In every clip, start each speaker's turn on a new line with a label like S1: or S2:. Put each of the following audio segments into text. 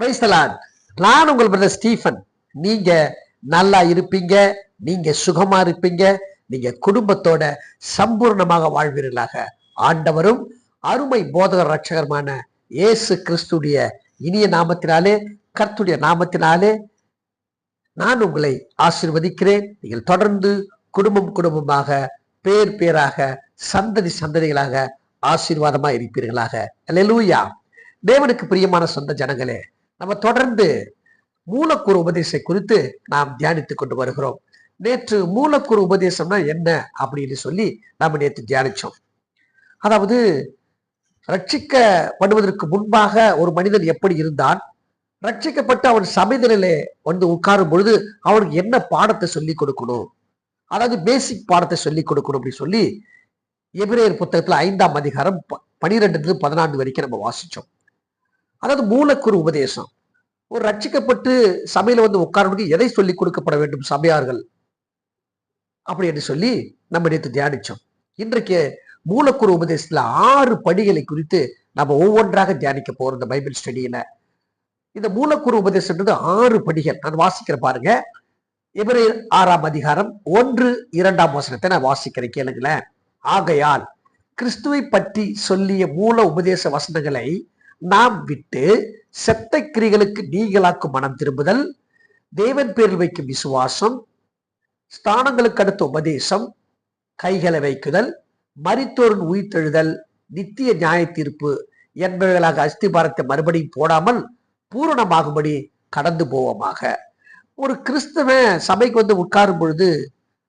S1: பிரைஸ்தலான் நான் உங்கள் brother Stephen நீங்க நல்லா இருப்பீங்க நீங்க சுகமா இருப்பீங்க நீங்க குடும்பத்தோட சம்பூர்ணமாக வாழ்வீர்களாக. ஆண்டவரும் அருமை போதகர் ரட்சகருமான இயேசு கிறிஸ்துடைய இனிய நாமத்தினாலே கர்த்துடைய நாமத்தினாலே நான் உங்களை ஆசீர்வதிக்கிறேன். நீங்கள் தொடர்ந்து குடும்பம் குடும்பமாக பேர் பேராக சந்ததி சந்ததிகளாக ஆசீர்வாதமா இருப்பீர்களாக. அல்லேலூயா தேவனுக்கு பிரியமான சொந்த ஜனங்களே நம்ம தொடர்ந்து மூலக்கூறு உபதேசம் குறித்து நாம் தியானித்துக் கொண்டு வருகிறோம். நேற்று மூலக்கூறு உபதேசம்னா என்ன அப்படின்னு சொல்லி நாம் நேற்று தியானிச்சோம். அதாவது ரட்சிக்கப்படுவதற்கு முன்பாக ஒரு மனிதன் எப்படி இருந்தான்? ரட்சிக்கப்பட்டு அவன் சபைதலிலே வந்து உட்காரும் பொழுது அவனுக்கு என்ன பாடத்தை சொல்லி கொடுக்கணும்? அதாவது பேசிக் பாடத்தை சொல்லி கொடுக்கணும் அப்படின்னு சொல்லி எபிரேயர் புத்தகத்துல ஐந்தாம் அதிகாரம் ப- பனிரெண்டுல பதினான்கு வரைக்கும் நம்ம வாசிச்சோம். அதாவது மூலக்குரு உபதேசம். ஒரு ரட்சிக்கப்பட்டு சபையில வந்து உட்கார்றவனுக்கு எதை சொல்லி கொடுக்கப்பட வேண்டும் சபையார்கள்? அப்படி என்று சொல்லி நம்ம நேற்று தியானிச்சோம். இன்றைக்கு மூலக்குரு உபதேசத்துல ஆறு படிகளை குறித்து நம்ம ஒவ்வொன்றாக தியானிக்க போறோம் இந்த பைபிள் ஸ்டடியில. இந்த மூலக்குரு உபதேசம்ன்றது ஆறு படிகள். நான் வாசிக்கிற பாருங்க. எபிரேயர் ஆறாம் அதிகாரம் ஒன்று இரண்டாம் வசனத்தை நான் வாசிக்கிறேன் கேளுங்களேன். ஆகையால் கிறிஸ்துவை பற்றி சொல்லிய மூல உபதேச வசனங்களை நாம் விட்டு செத்த கிரிகளுக்கு நீங்களாக்கும் மனம் திரும்புதல் தேவன் பேரில் வைக்கும் விசுவாசம் ஸ்தானங்களுக்கு அடுத்த உபதேசம் கைகளை வைக்குதல் மரித்தோரின் உயிர்த்தெழுதல் நித்திய நியாய தீர்ப்பு என்பவைகளாக அஸ்திபாரத்தை மறுபடியும் போடாமல் பூரணமாகும்படி கடந்து போவோமாக. ஒரு கிறிஸ்தவ சபைக்கு வந்து உட்காரும் பொழுது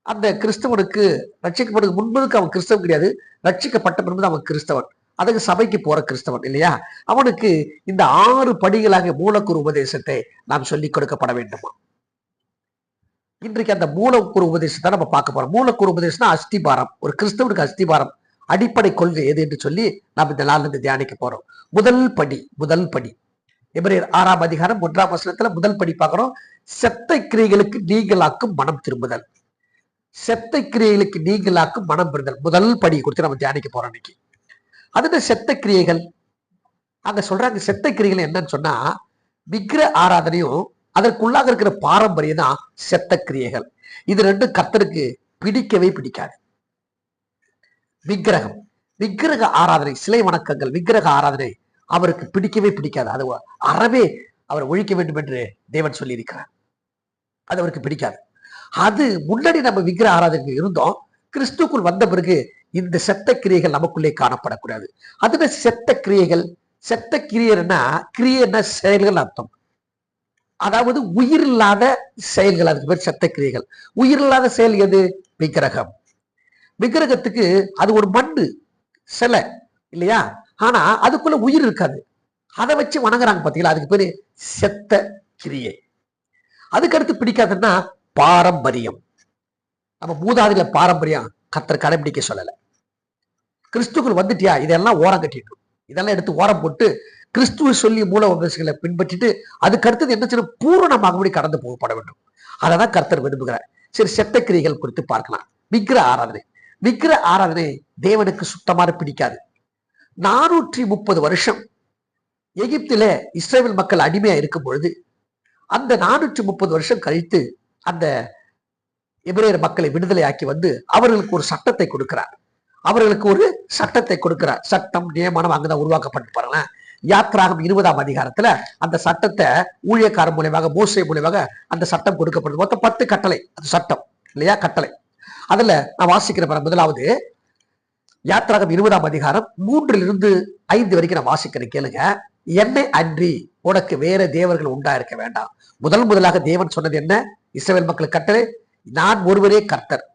S1: அந்த கிறிஸ்தவனுக்கு ரட்சிக்கப்படுறது முன்பதுக்கு அவன் கிறிஸ்தவன் கிடையாது. ரட்சிக்கப்பட்ட பின்பு அவன் கிறிஸ்தவன். அதுக்கு சபைக்கு போற கிறிஸ்தவன் இல்லையா? அவனுக்கு இந்த ஆறு படிகளாக மூலக்குரு உபதேசத்தை நாம் சொல்லிக் கொடுக்கப்பட வேண்டுமா? இன்றைக்கு அந்த மூலக்குரு உபதேசத்தை நம்ம பார்க்க போறோம். மூலக்குரு உபதேசம்னா அஸ்திபாரம். ஒரு கிறிஸ்தவனுக்கு அஸ்திபாரம். அடிப்படை கொள்கை எது என்று சொல்லி நாம் இந்த நாள்ல இருந்து தியானிக்க போறோம். முதல் படி முதல் படி. எபிரேயர் ஆறாம் அதிகாரம் ஒன்றாம் வசனத்துல முதல் படி பார்க்கிறோம். செத்த கிரியைகளுக்கு நீங்களாக்கும் மனம் திரும்புதல். செத்த கிரியைகளுக்கு நீங்களாக்கும் மனம் பெறுதல். முதல் படி கொடுத்து நம்ம தியானிக்க போறோம் இன்னைக்கு. அது செத்த கிரியைகள் அங்க சொல்றாங்க செத்த கிரியைகள் என்னன்னு சொன்னா விக்கிர ஆராதனையும் அதற்குள்ளாக இருக்கிற பாரம்பரியம் தான் செத்த கிரியைகள் இது ரெண்டும் கத்தருக்கு பிடிக்கவே பிடிக்காது. விக்கிரகம். விக்கிரக ஆராதனை சிலை வணக்கங்கள் விக்கிரக ஆராதனை அவருக்கு பிடிக்கவே பிடிக்காது. அது அறவே அவர் ஒழிக்க வேண்டும் என்று தேவன் சொல்லியிருக்கிறார். அது அவருக்கு பிடிக்காது. அது முன்னாடி நம்ம விக்கிர ஆராதனை இருந்தோம். கிறிஸ்துக்குள் வந்த பிறகு இந்த செத்த கிரியைகள் நமக்குள்ளே காணப்படக்கூடாது. அதுல செத்த கிரியைகள் செத்த கிரியர்னா கிரியர்னா செயல்கள் அர்த்தம். அதாவது உயிர் இல்லாத செயல்கள் அதுக்கு பேர் செத்த கிரியைகள் உயிர் இல்லாத செயல் எது? விக்கிரகம். விக்கிரகத்துக்கு அது ஒரு மண்ணு சிலை இல்லையா? ஆனா அதுக்குள்ள உயிர் இருக்காது. அதை வச்சு வணங்குறாங்க பார்த்தீங்களா அதுக்கு பேரு செத்த கிரியை அதுக்கு அடுத்து பிடிக்காதுன்னா பாரம்பரியம். நம்ம மூதாதில பாரம்பரியம் கத்தர் கடைபிடிக்க சொல்லலை. கிறிஸ்துக்குள் வந்துட்டியா? இதெல்லாம் ஓரம் கட்டிட்டு. இதெல்லாம் எடுத்து ஓரம் போட்டு கிறிஸ்துவ சொல்லி மூல உபதேசங்களை பின்பற்றிட்டு அதுக்கு அடுத்தது என்ன செய்யணும் பூரணமாகபடி கடந்து போகப்பட வேண்டும். அதை தான் கர்த்தர் விரும்புகிறார். சரி செத்த கிரிகள் குறித்து பார்க்கலாம். விக்கிர ஆராதனை. விக்கிர ஆராதனை தேவனுக்கு சுத்தமாக பிடிக்காது. நானூற்றி முப்பது வருஷம் எகிப்தில இஸ்ரேல் மக்கள் அடிமையா இருக்கும் பொழுது அந்த நானூற்றி முப்பது வருஷம் கழித்து அந்த எபிரேயர் மக்களை விடுதலையாக்கி வந்து அவர்களுக்கு ஒரு சட்டத்தை கொடுக்கிறார். அவர்களுக்கு ஒரு சட்டத்தை கொடுக்கிறார். சட்டம் நியமனம் அங்கதான் உருவாக்கப்பட்டு பாருங்களேன். யாத்ராகம் இருபதாம் அதிகாரத்துல அந்த சட்டத்தை ஊழியக்காரன் மூலியமாக மோசை மூலியமாக அந்த சட்டம் கொடுக்கப்படுது. மொத்தம் பத்து கட்டளை. அது சட்டம். இல்லையா? கட்டளை. அதுல நான் வாசிக்கிறேன் முதலாவது யாத்ராகம் இருபதாம் அதிகாரம் மூன்றிலிருந்து ஐந்து வரைக்கும் நான் வாசிக்கிறேன். கேளுங்க. என்னை அன்றி உனக்கு வேற தேவர்கள் உண்டா இருக்க வேண்டாம். முதல் முதலாக தேவன் சொன்னது என்ன? இஸ்ரேல் மக்கள் கட்டளை நான் ஒருவரே கர்த்தர்.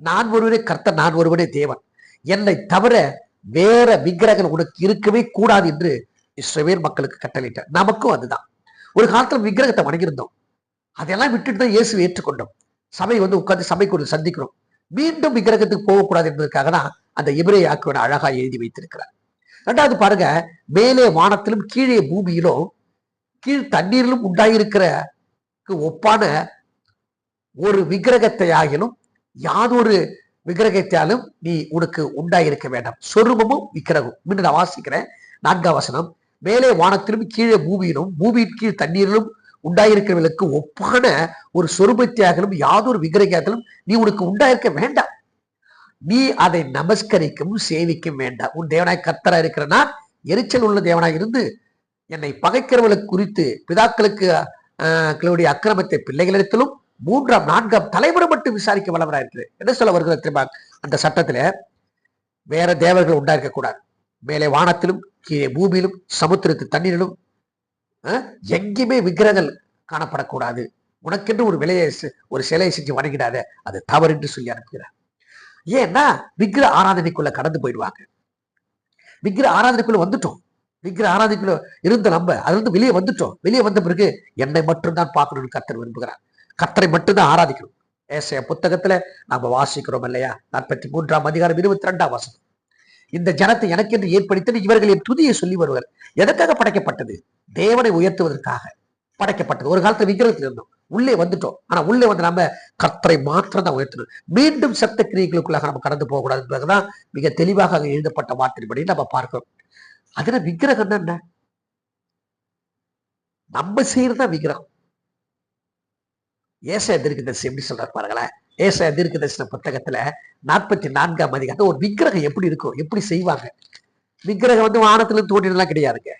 S1: நான் ஒருவனே கர்த்தன் நான் ஒருவனே தேவன். என்னை தவிர வேற விக்கிரகம் உனக்கு இருக்கவே கூடாது என்று இஸ்ரவேல் மக்களுக்கு கட்டளையிட்டார். நமக்கும் அதுதான். ஒரு காலத்துல விக்கிரகத்தை வணங்கியிருந்தோம். அதெல்லாம் விட்டுட்டு தான் இயேசு ஏற்றுக்கொண்டோம். சபை வந்து உட்கார்ந்து சபைக்கு ஒரு சந்திக்கிறோம். மீண்டும் விக்கிரகத்துக்கு போகக்கூடாது என்பதற்காக தான் அந்த இபிரே ஆக்கியோட அழகா எழுதி வைத்திருக்கிறார். ரெண்டாவது பாருங்க மேலே வானத்திலும் கீழே பூமியிலும் கீழ் தண்ணீரிலும் உண்டாயிருக்கிற ஒப்பான ஒரு விக்கிரகத்தை ஆகிலும் யாதொரு விக்கிரகத்தாலும் நீ உனக்கு உண்டாயிருக்க வேண்டாம். சொருபமும் விக்கிரகம் மீண்டும் நான் வாசிக்கிறேன். நான்காம் வசனம். மேலே வானத்திலும் கீழே பூமியிலும் பூமியின் கீழ் தண்ணீரிலும் உண்டாயிருக்கிறவர்களுக்கு ஒப்பான ஒரு சொருபத்தியாகலும் யாதொரு விக்கிரகத்திலும் நீ உனக்கு உண்டாயிருக்க வேண்டாம். நீ அதை நமஸ்கரிக்கவும் சேவிக்கும் வேண்டாம். உன் தேவனாய் கர்த்தரா இருக்கிறனா எரிச்சல் உள்ள தேவனாய் இருந்து என்னை பகைக்கிறவர்களுக்கு குறித்து பிதாக்களுக்கு ஆஹ், அக்கிரமத்தை பிள்ளைகளிடத்திலும் மூன்றாம் நான்காம் தலைமுறை மட்டும் விசாரிக்க வல்லவராக இருக்குது என்ன சொல்ல வருகிறது தெரியுமா? அந்த சட்டத்துல வேற தேவர்கள் உண்டாயிருக்க கூடாது. மேலே வானத்திலும் கீழே பூமியிலும் சமுத்திரத்து தண்ணீரிலும் எங்கேயுமே விக்கிரகங்கள் காணப்படக்கூடாது. உனக்கென்று ஒரு விலையை ஒரு சிலையை செஞ்சு வணங்கிடாத. அது தவறு என்று சொல்லி அனுப்புகிறார். ஏன்னா விக்கிர ஆராதனைக்குள்ள கடந்து போயிடுவாங்க. விக்கிர ஆராதனைக்குள்ள வந்துட்டோம். விக்கிர ஆராதனைக்குள்ள இருந்த நம்ம அதுல இருந்து வெளியே வந்துட்டோம். வெளியே வந்த பிறகு என்னை மட்டும்தான் பார்க்கணும்னு கத்தர் விரும்புகிறார். கத்தரை மட்டும்தான் ஆராதிக்கணும் ஏசைய புத்தகத்துல நாம வாசிக்கிறோம் இல்லையா? நாற்பத்தி மூன்றாம் அதிகாரம் இருபத்தி ரெண்டாம் வசனம். இந்த ஜனத்தை எனக்கென்று ஏற்படுத்தி இவர்கள் என் துதியை சொல்லி வருவர். எதற்காக படைக்கப்பட்டது? தேவனை உயர்த்துவதற்காக. படைக்கப்பட்டது. ஒரு காலத்துல விக்கிரகத்தில் இருந்தோம். உள்ளே வந்துட்டோம். ஆனா உள்ளே வந்து நம்ம கத்தரை மாத்திரம் தான் உயர்த்தணும். மீண்டும் சத்த கிரியைகளுக்குள்ளாக நம்ம கடந்து போகக்கூடாது என்பதுதான் மிக தெளிவாக அங்க எழுதப்பட்ட வார்த்தைப்படி நம்ம பார்க்கிறோம். அதுல விக்கிரகம் என்ன? நம்ம செய்யறதுதான் விக்கிரகம். ஏசா தீர்க்கதரிசி எப்படி சொல்றாரு பாருங்களேன். ஏசா தீர்க்கதரிசன புத்தகத்துல நாற்பத்தி நான்காம் அதிகாரத்தை ஒரு விக்கிரகம் எப்படி இருக்கும் எப்படி செய்வாங்க? விக்கிரகம் வந்து வானத்துல தோண்டினெல்லாம் கிடையாதுங்க.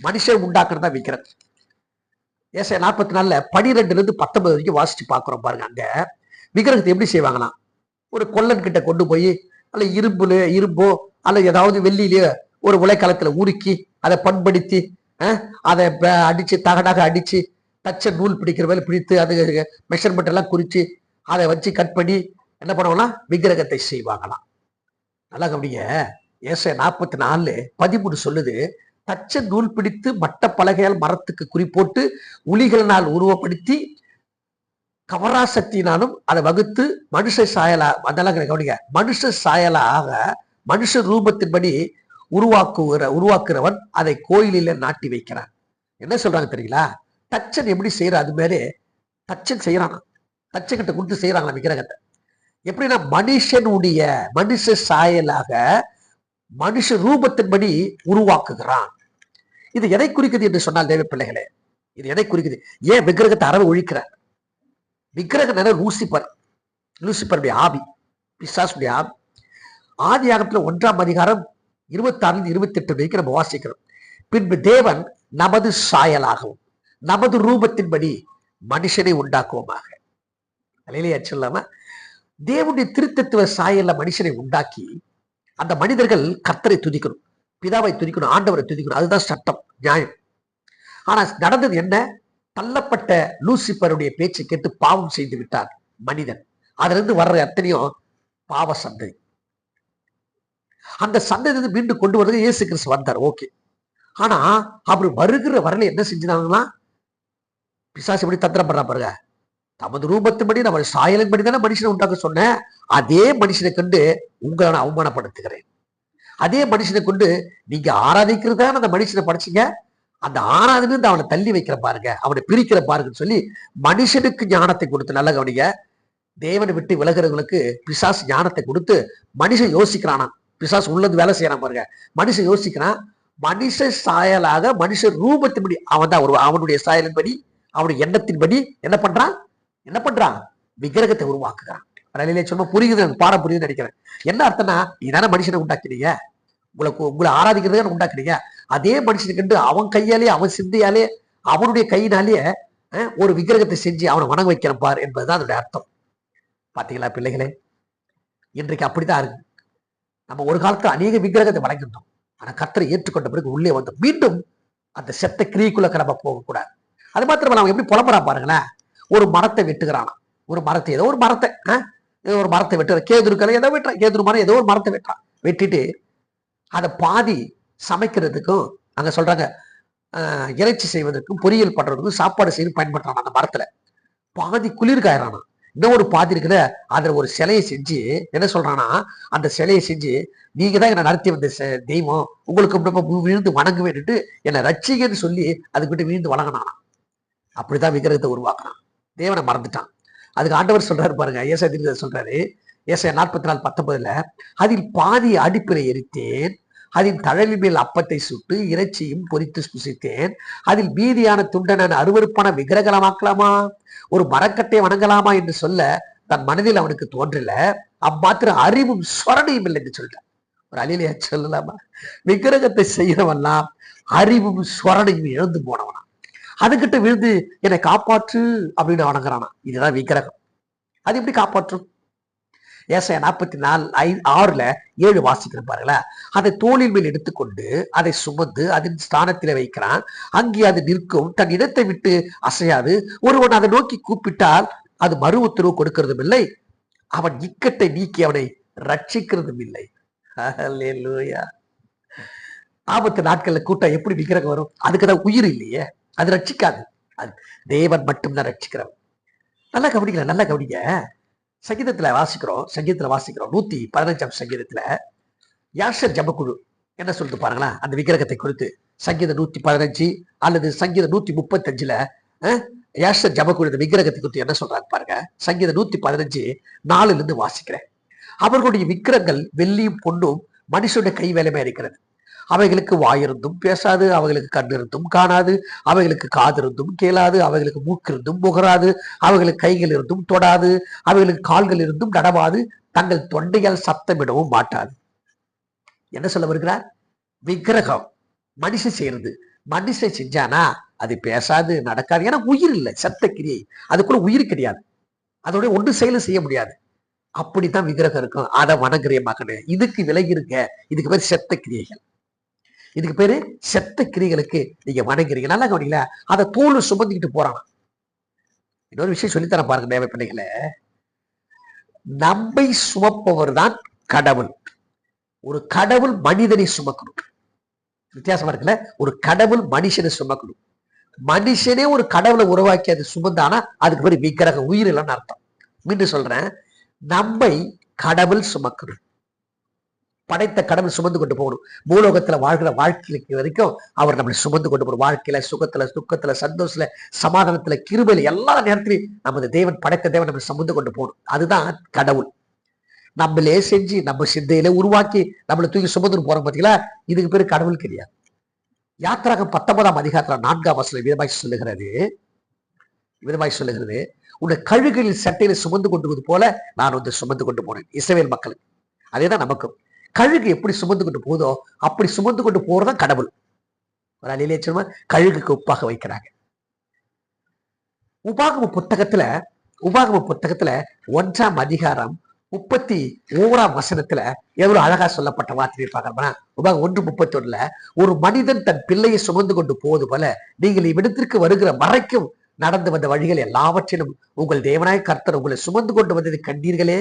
S1: மனுஷன் உண்டாக்குறதா விக்கிரகம் ஏசா நாற்பத்தி நாலுல பனிரெண்டுல இருந்து பத்தொன்பது வரைக்கும் வாசிச்சு பாக்குறோம் பாருங்க அங்க. விக்கிரகத்தை எப்படி செய்வாங்களாம்? ஒரு கொல்லன் கிட்ட கொண்டு போய் அல்ல இரும்புல இரும்போ அல்ல ஏதாவது வெள்ளியிலயோ ஒரு உலைக்காலத்துல உருக்கி அதை பண்படுத்தி அதை அடிச்சு தகடாக அடிச்சு தச்ச நூல் பிடிக்கிற வேலை பிடித்து அது மெஷர்மெண்ட் எல்லாம் குறித்து அதை வச்சு கட் பண்ணி என்ன பண்ணுவாங்களாம் விக்கிரகத்தை செய்வாங்களாம். நல்லா கவனிங்க. ஏச நாற்பத்தி நாலு பதிமூணு சொல்லுது தச்ச நூல் பிடித்து மட்ட பலகையால் மரத்துக்கு குறிப்போட்டு உளிகளினால் உருவப்படுத்தி கவராசக்தியினாலும் அதை வகுத்து மனுஷ சாயலா அதெல்லாம் கவனிங்க. மனுஷ சாயலாக மனுஷ ரூபத்தின்படி உருவாக்குகிற உருவாக்குறவன் அதை கோயிலில் நாட்டி வைக்கிறான். என்ன சொல்றாங்க தெரியுங்களா? தச்சன் எப்படி செய்யற அது மாதிரி தச்சன் செய்யறானா தச்சன்கிட்ட கொடுத்து செய்யறாங்களா விக்கிரகத்தை எப்படின்னா மனுஷனுடைய மனுஷ சாயலாக மனுஷ ரூபத்தின்படி உருவாக்குகிறான். இது எதை குறிக்குது என்று சொன்னால் தேவ பிள்ளைகளே இது எதை குறிக்குது? ஏன் விக்கிரகத்தை அறவை ஒழிக்கிறார் விக்கிரகம் என்ன? லூசிபர். லூசிபருடைய ஆவி பிசாசுடைய ஆவி. ஆதி ஆகத்துல ஒன்றாம் அதிகாரம் இருபத்தாறு இருபத்தி எட்டு வரைக்கும் நம்ம வாசிக்கிறோம். பின்பு தேவன் நமது சாயலாகவும் நமது ரூபத்தின்படி மனுஷனை உண்டாக்குவோமாக. அலையிலேயே சொல்லாம தேவனுடைய திருத்தத்துவ சாயல்ல மனுஷனை உண்டாக்கி அந்த மனிதர்கள் கர்த்தரை துதிக்கணும் பிதாவை துதிக்கணும் ஆண்டவரை துதிக்கணும். அதுதான் சட்டம் நியாயம். ஆனா நடந்தது என்ன? தள்ளப்பட்ட லூசிபருடைய பேச்சை கேட்டு பாவம் செய்து விட்டார் மனிதன். அதுல இருந்து வர்ற அத்தனையும் பாவ சந்ததி. அந்த சந்ததி மீண்டும் கொண்டு வரது இயேசு கிறிஸ்து வந்தார். ஓகே. ஆனா அவர் வருகிற வரல என்ன செஞ்சாங்கன்னா பிசாசு எப்படி தந்திரம் பண்றா பாருங்க. தமது ரூபத்தின்படி நம்ம சாயலின்படி தானே மனுஷனை உண்டாக்க சொன்னேன் அதே மனுஷனை கண்டு உங்களை நான் அவமானப்படுத்துகிறேன். அதே மனுஷனை கொண்டு நீங்க ஆராதிக்கிறதான அந்த மனுஷனை படைச்சீங்க. அந்த ஆராதனை அவனை தள்ளி வைக்கிற பாருங்க. அவனை பிரிக்கிற பாருங்கன்னு சொல்லி மனுஷனுக்கு ஞானத்தை கொடுத்து நல்ல கவனிங்க. தேவனை விட்டு விலகிறவங்களுக்கு பிசாசு ஞானத்தை கொடுத்து மனுஷன் யோசிக்கிறானா? பிசாசு உள்ளது வேலை செய்யறான் பாருங்க. மனுஷன் யோசிக்கிறான். மனுஷ சாயலாக மனுஷ ரூபத்தின்படி அவன் தான் ஒரு அவனுடைய சாயலின்படி அவனுடைய எண்ணத்தின்படி என்ன பண்றான்? என்ன பண்றான்? விக்கிரகத்தை உருவாக்குகிறான். ரயிலே சொன்ன புரியுது பாடம் புரியுதுன்னு நினைக்கிறேன். என்ன அர்த்தம்னா நீ தானே மனுஷனை உண்டாக்கினீங்க? உங்களுக்கு உங்களை ஆராதிக்கிறதுக்கு உண்டாக்குறீங்க அதே மனுஷனுக்கு கண்டு அவன் கையாலே அவன் சிந்தையாலே அவனுடைய கையினாலேயே ஒரு விக்கிரகத்தை செஞ்சு அவனை வணங்க வைக்கிறேன் பார் என்பதுதான் அதோட அர்த்தம். பாத்தீங்களா பிள்ளைகளே? இன்றைக்கு அப்படித்தான் இருக்கு. நம்ம ஒரு காலத்துல அநேக விக்கிரகத்தை வணங்கிட்டோம் ஆனா கத்தரை ஏற்றுக்கொண்ட பிறகு உள்ளே வந்து மீண்டும் அந்த செத்த கிரிக்குள்ள நம்ம போகக்கூடாது. அது மாத்திரம் அவன் எப்படி புலம்புறா பாருங்களேன். ஒரு மரத்தை வெட்டுகிறானா. ஒரு மரத்தை ஏதோ ஒரு மரத்தை ஏதோ ஒரு மரத்தை வெட்டுற கேதுருக்கலை ஏதோ வெட்டுறான் கேதுரு மரம் ஏதோ ஒரு மரத்தை வெட்டுறான். வெட்டிட்டு அதை பாதி சமைக்கிறதுக்கும் அங்கே சொல்கிறாங்க இறைச்சி செய்வதற்கும் பொரியல் பண்றதுக்கும் சாப்பாடு செய்து பயன்படுத்துறான் அந்த மரத்தில். பாதி குளிர்காயிறானா. இன்னும் ஒரு பாதி இருக்குல்ல அதில் ஒரு சிலையை செஞ்சு என்ன சொல்கிறான்னா அந்த சிலையை செஞ்சு நீங்கள் தான் என்னை நடத்தி வந்த தெய்வம். உங்களுக்கு விழுந்து வணங்க வேண்டிட்டு என்னை ரட்சிங்கன்னு சொல்லி அதுக்கிட்ட விழுந்து வணங்கினானா. அப்படிதான் விக்கிரகத்தை உருவாக்குறான். தேவனை மறந்துட்டான். அதுக்கு ஆண்டவர் சொல்றாரு பாருங்க ஏசா தீர்க்கதரிசி சொல்றாரு ஏசா நாற்பத்தி நாலு பத்தொன்பதுல அதில் பாதி அடுப்பில எரித்தேன் அதில் தழலின் மேல் அப்பத்தை சுட்டு இறைச்சியும் பொரித்து புசித்தேன் அதில் மீதியான துண்டை நான் அருவருப்பான விக்கிரகமாக்கலாமா ஒரு மரக்கட்டை வணங்கலாமா? என்று சொல்ல தன் மனதில் அவனுக்கு தோன்றல. அம்மாத்திரம் அறிவும் சொரணையும் இல்லை என்று சொல்லிட்டான். ஒரு அழிலையா சொல்லலாமா? விக்கிரகத்தை செய்யறவெல்லாம் அறிவும் சுவரணையும் இழந்து போனவனா அதுகிட்ட விழுந்து என்னை காப்பாற்று அப்படின்னு வணங்குறானா இதுதான் விக்கிரகம். அது எப்படி காப்பாற்றும்? ஏசாய நாற்பத்தி நாலு ஐ ஆறுல ஏழு வாசிக்கிறேன் பாருங்களேன் அதை தோளில் மேல் எடுத்துக்கொண்டு அதை சுமந்து அதன் ஸ்தானத்தில் வைக்கிறான். அங்கே அது நிற்கும். தன் இடத்தை விட்டு அசையாது. ஒருவன் அதை நோக்கி கூப்பிட்டால் அது மறு உத்தரவு கொடுக்கிறதும் இல்லை. அவன் இக்கட்டை நீக்கி அவனை ரட்சிக்கிறதும் இல்லை. ஆபத்து நாட்கள்ல கூட்டம் எப்படி விக்கிரகம் வரும்? அதுக்கு தான் உயிர் இல்லையே. அது ரட்சிக்காது. அது தேவன் மட்டும்தான் ரட்சிக்கிறவன். நல்லா கவனிக்கல நல்லா கவனிங்க. சங்கீதத்துல வாசிக்கிறோம் சங்கீதத்துல வாசிக்கிறோம். நூத்தி பதினஞ்சாம் சங்கீதத்துல யாஷர் ஜபக்குழு என்ன சொல்லிட்டு பாருங்களேன்? அந்த விக்கிரகத்தை குறித்து. சங்கீதம் நூத்தி பதினஞ்சு அல்லது சங்கீதம் நூத்தி முப்பத்தஞ்சுல யாஷர் ஜபக்குழு இந்த விக்கிரகத்தை குறித்து என்ன சொல்றாங்க பாருங்க? சங்கீதம் நூத்தி பதினஞ்சு நாலுல இருந்து வாசிக்கிறேன். அவர்களுடைய விக்கிரங்கள் வெள்ளியும் பொண்ணும் மனுஷனுடைய கை வேலையுமே இருக்கிறது. அவைகளுக்கு வாயிருந்தும் பேசாது அவைகளுக்கு கண்ணிருந்தும் காணாது அவைகளுக்கு காது இருந்தும் கேளாது அவைகளுக்கு மூக்கு இருந்தும் முகராது அவைகளுக்கு கைகள் இருந்தும் தொடாது அவைகளுக்கு கால்கள் இருந்தும் நடவாது தங்கள் தொண்டையால் சத்தமிடவும் மாட்டாது. என்ன சொல்ல வருகிறார்? விக்கிரகம் மனுஷன் செய்யறது. மனுஷன் செஞ்சானா அது பேசாது நடக்காது. ஏன்னா உயிர் இல்லை சத்த கிரியை அதுக்குள்ள உயிர் கிடையாது. அதோட ஒன்று செயலும் செய்ய முடியாது. அப்படித்தான் விக்கிரகம் இருக்கும். அதை வணங்குறிய மகனே இதுக்கு விலகி இருக்க இதுக்கு பேர் செத்த கிரியைகள் இதுக்கு பேரு செத்த கிரிகளுக்கு நீங்க வணங்குறீங்க. நல்லா கவனிங்களா? அதை தோல் சுமந்துக்கிட்டு போறான். இன்னொரு விஷயம் சொல்லித்தரேன் பாருங்க தேவை பிள்ளைகளை. நம்மை சுமப்பவர் தான் கடவுள். ஒரு கடவுள் மனிதனை சுமக்கணும். வித்தியாசமா இருக்குல்ல? ஒரு கடவுள் மனுஷனை சுமக்கணும். மனுஷனே ஒரு கடவுளை உருவாக்கி அது சுமந்தானா அதுக்கு பேர் விக்கிரக உயிர் இல்லைன்னு அர்த்தம். மீண்டும் சொல்றேன். நம்மை கடவுள் சுமக்கணும். படைத்த கடவுள் சுமந்து கொண்டு போகணும். பூலோகத்துல வாழ்கிற வாழ்க்கைக்கு வரைக்கும் அவர் நம்மளை சுமந்து கொண்டு போகணும். வாழ்க்கையில சுகத்துல துக்கத்துல சந்தோஷத்துல சமாதானத்துல கிருபையில எல்லா நேரத்திலையும் நமது தேவன் படைத்த தேவன் நம்மளை சுமந்து கொண்டு போகணும். அதுதான் கடவுள். நம்மளே செஞ்சு நம்ம சிந்தையில உருவாக்கி நம்மளை தூக்கி சுமந்துன்னு போறோம் பாத்தீங்களா? இதுக்கு பேரு கடவுள் கிடையாது யாத்திராகம் பத்தொன்பதாம் அதிகாரத்துல நான்காம் வசனம் விதமாய் சொல்லுகிறது. விதமாய் சொல்லுகிறது. உன்னை கழுகளில் சட்டையில சுமந்து கொண்டு போல நான் வந்து சுமந்து கொண்டு போனேன். இஸ்ரேல் மக்களுக்கு. அதேதான் நமக்கும். கழுகு எப்படி சுமந்து கொண்டு போதோ அப்படி சுமந்து கொண்டு போறதான் கடவுள். ஒரு அலையிலே கழுகுக்கு உப்பாக வைக்கிறாங்க. உபாகம புத்தகத்துல உபாகம புத்தகத்துல ஒன்றாம் அதிகாரம் முப்பத்தி ஓராம் வசனத்துல எவ்வளவு அழகா சொல்லப்பட்ட வார்த்தை பார்க்கறோம்னா உபாகம் ஒன்று முப்பத்தி ஒண்ணுல ஒரு மனிதன் தன் பிள்ளையை சுமந்து கொண்டு போவது போல நீங்கள் இவ்விடத்திற்கு வருகிற வரைக்கும் நடந்து வந்த வழிகள் எல்லாவற்றிலும் உங்கள் தேவனாய கர்த்தர் உங்களை சுமந்து கொண்டு வந்ததை கண்டீர்களே.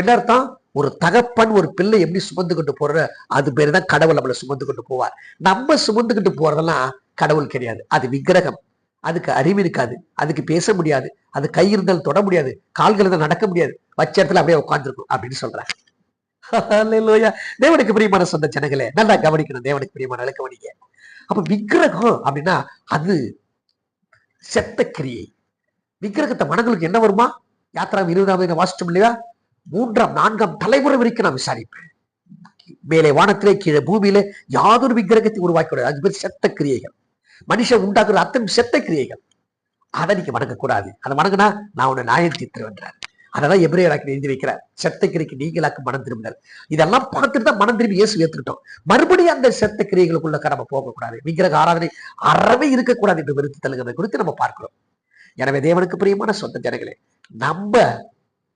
S1: என்ன அர்த்தம் ஒரு தகப்பன் ஒரு பிள்ளை எப்படி சுமந்து கொண்டு போற அது பேர் தான் கடவுள் நம்மளை சுமந்து கொண்டு போவார். நம்ம சுமந்துக்கிட்டு போறதெல்லாம் கடவுள் கிடையாது. அது விக்கிரகம். அதுக்கு அறிவு இருக்காது. அதுக்கு பேச முடியாது. அது கை இருந்தால் தொட முடியாது. கால்கள் இருந்தால் நடக்க முடியாது. வச்ச இடத்துல அப்படியே உட்காந்துருக்கும் அப்படின்னு சொல்றேன் தேவனுக்கு பிரியமான சொந்த ஜனங்களே நல்லா கவனிக்கணும். தேவனுக்கு பிரியமான கவனிக்க அப்ப விக்கிரகம் அப்படின்னா அது செத்த கிரியை. விக்கிரகத்தை மனங்களுக்கு என்ன வருமா? யாத்திரா இருபதாம் வாசிச்சோம் இல்லையா? மூன்றாம் நான்காம் தலைமுறை வரைக்கும் நான் விசாரிப்பேன். மேலே வானத்திலே கீழே பூமியில யாதொரு விக்கிரகத்தை உருவாக்கி கூடாது அது பேர் செத்த கிரியைகள். மனுஷன் உண்டாக்குற அத்தனை செத்த கிரியைகள். அதை நீங்க வணங்கக்கூடாது அதை வணங்கினா நான் உன்னை நியாயம் தீர்த்துருவேன்றார் அதெல்லாம் எபிரேயராக்கி எழுதி வைக்கிறார். செத்த கிரிக்கு நீங்களாக்கு மனம் திரும்பினர். இதெல்லாம் பார்த்துட்டு தான் மனம் திரும்பி இயேசு ஏத்துக்கிட்டோம் மறுபடியும் அந்த செத்த கிரியைகளுக்குள்ள நம்ம போகக்கூடாது. விக்கிரக ஆராதனை அறவே இருக்கக்கூடாது என்று விருத்து தள்ளுகிறதை குறித்து நம்ம பார்க்கிறோம். எனவே தேவனுக்கு பிரியமான சொந்த ஜனங்களே நம்ம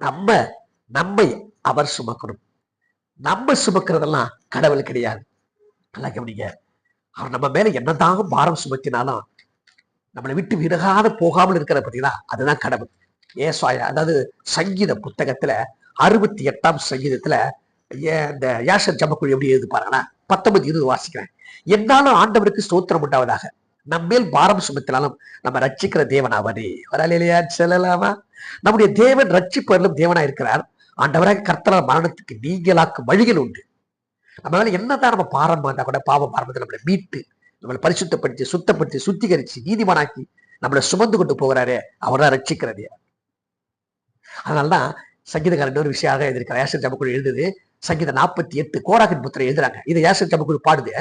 S1: நம்ம நம்மை அவர் சுமக்கணும். நம்ம சுமக்கிறதெல்லாம் கடவுள் கிடையாது. நல்லா கவனிங்க. அவர் நம்ம மேல என்னதான் பாரம் சுமத்தினாலும் நம்மளை விட்டு விலகாத போகாமல் இருக்கிற பார்த்தீங்களா? அதுதான் கடவுள். ஏசாயா அதாவது சங்கீத புத்தகத்துல அறுபத்தி எட்டாம் சங்கீதத்துல இந்த யாசர் ஜமக்குழி எப்படி எழுது பாருங்கன்னா பத்தொன்பது இருபது வாசிக்கிறேன். என்னாலும் ஆண்டவருக்கு ஸ்தோத்திரம் உண்டாவதாக. நம்மேல் பாரம் சுமத்தினாலும் நம்ம ரட்சிக்கிற தேவன் அவரே. வரலையா சொல்லலாமா? நம்முடைய தேவன் ரட்சிப்பவர்களும் தேவனா இருக்கிறார் ஆண்டவராக கர்த்தரால் மரணத்துக்கு நீங்களாக்கும் வழிகள் உண்டு. நம்மளால என்னதான் நம்ம பாரம் இருந்தா கூட பாவம் பாரம்பரியத்தை நம்மளை மீட்டு நம்மளை பரிசுத்தப்படுத்தி சுத்தப்படுத்தி சுத்திகரிச்சு நீதிமானாக்கி நம்மளை சுமந்து கொண்டு போகிறாரே அவர்தான் ரட்சிக்கிறதே அதனால்தான் சங்கீதக்காரன் இன்னொரு விஷயமாக எழுதியிருக்கிறார். யாசர் ஜபக்குழு எழுதுது சங்கீதம் நாற்பத்தி எட்டு கோராகின் புத்திரை எழுதுறாங்க. இது யாசர் தமக்கு பாடுது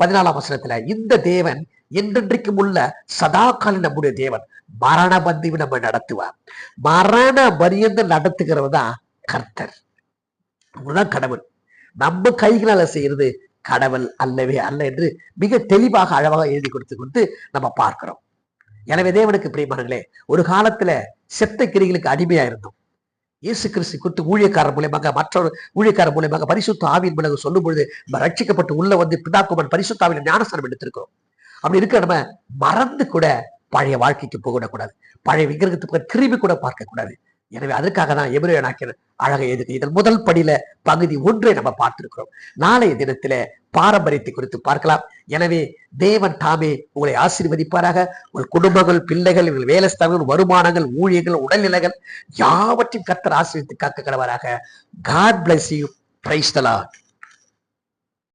S1: பதினாலாம் வசனத்துல இந்த தேவன் என்றென்றைக்கும் உள்ள சதாகால நம்முடைய தேவன் மரண பந்திவு நம்ம நடத்துவார். மரண பரியந்த நடத்துகிறவர் தான் கர்த்தர். அவர்தான் கடவுள். நம்ம கைகளால செய்யறது கடவுள் அல்லவே அல்ல என்று மிக தெளிவாக அழகாக எழுதி கொடுத்து கொடுத்து நம்ம பார்க்கிறோம். எனவே தேவனுக்கு பிரியமானங்களே ஒரு காலத்துல செத்த கிரிகளுக்கு அடிமையா இருந்தோம் இயேசு கிறிஸ்து குறித்து ஊழியக்காரர் மூலியமாக மற்றொரு ஊழியக்காரர் மூலியமாக பரிசுத்த ஆவியின் மூலமாக சொல்லும் பொழுது நம்ம ரட்சிக்கப்பட்டு உள்ள வந்து பிதாக்குமன் பரிசுத்த ஆவியில் ஞானஸ்தானம் எடுத்திருக்கிறோம். அப்படி இருக்க நம்ம மறந்து கூட பழைய வாழ்க்கைக்கு போகக்கூடாது. பழைய விக்கிரகத்துக்கு கிருமி கூட பார்க்க கூடாது எனவே அதற்காக தான் எபிரேய நாக்கிற அழகை எதுக்கு இதன் முதல் படியில பகுதி ஒன்றை நம்ம பார்த்திருக்கிறோம். நாளைய தினத்தில பாரம்பரியத்தை குறித்து பார்க்கலாம். எனவே தேவன் தாமே உங்களை ஆசீர்வதிப்பாராக. உங்கள் குடும்பங்கள் பிள்ளைகள் உங்கள் வேலைஸ்தானங்கள் வருமானங்கள் ஊழியர்கள் உடல்நிலைகள் யாவற்றையும் கத்தர் ஆசீர்வித்து காக்க கடவராக காட் பிளஸ் யூ பிரைஸ்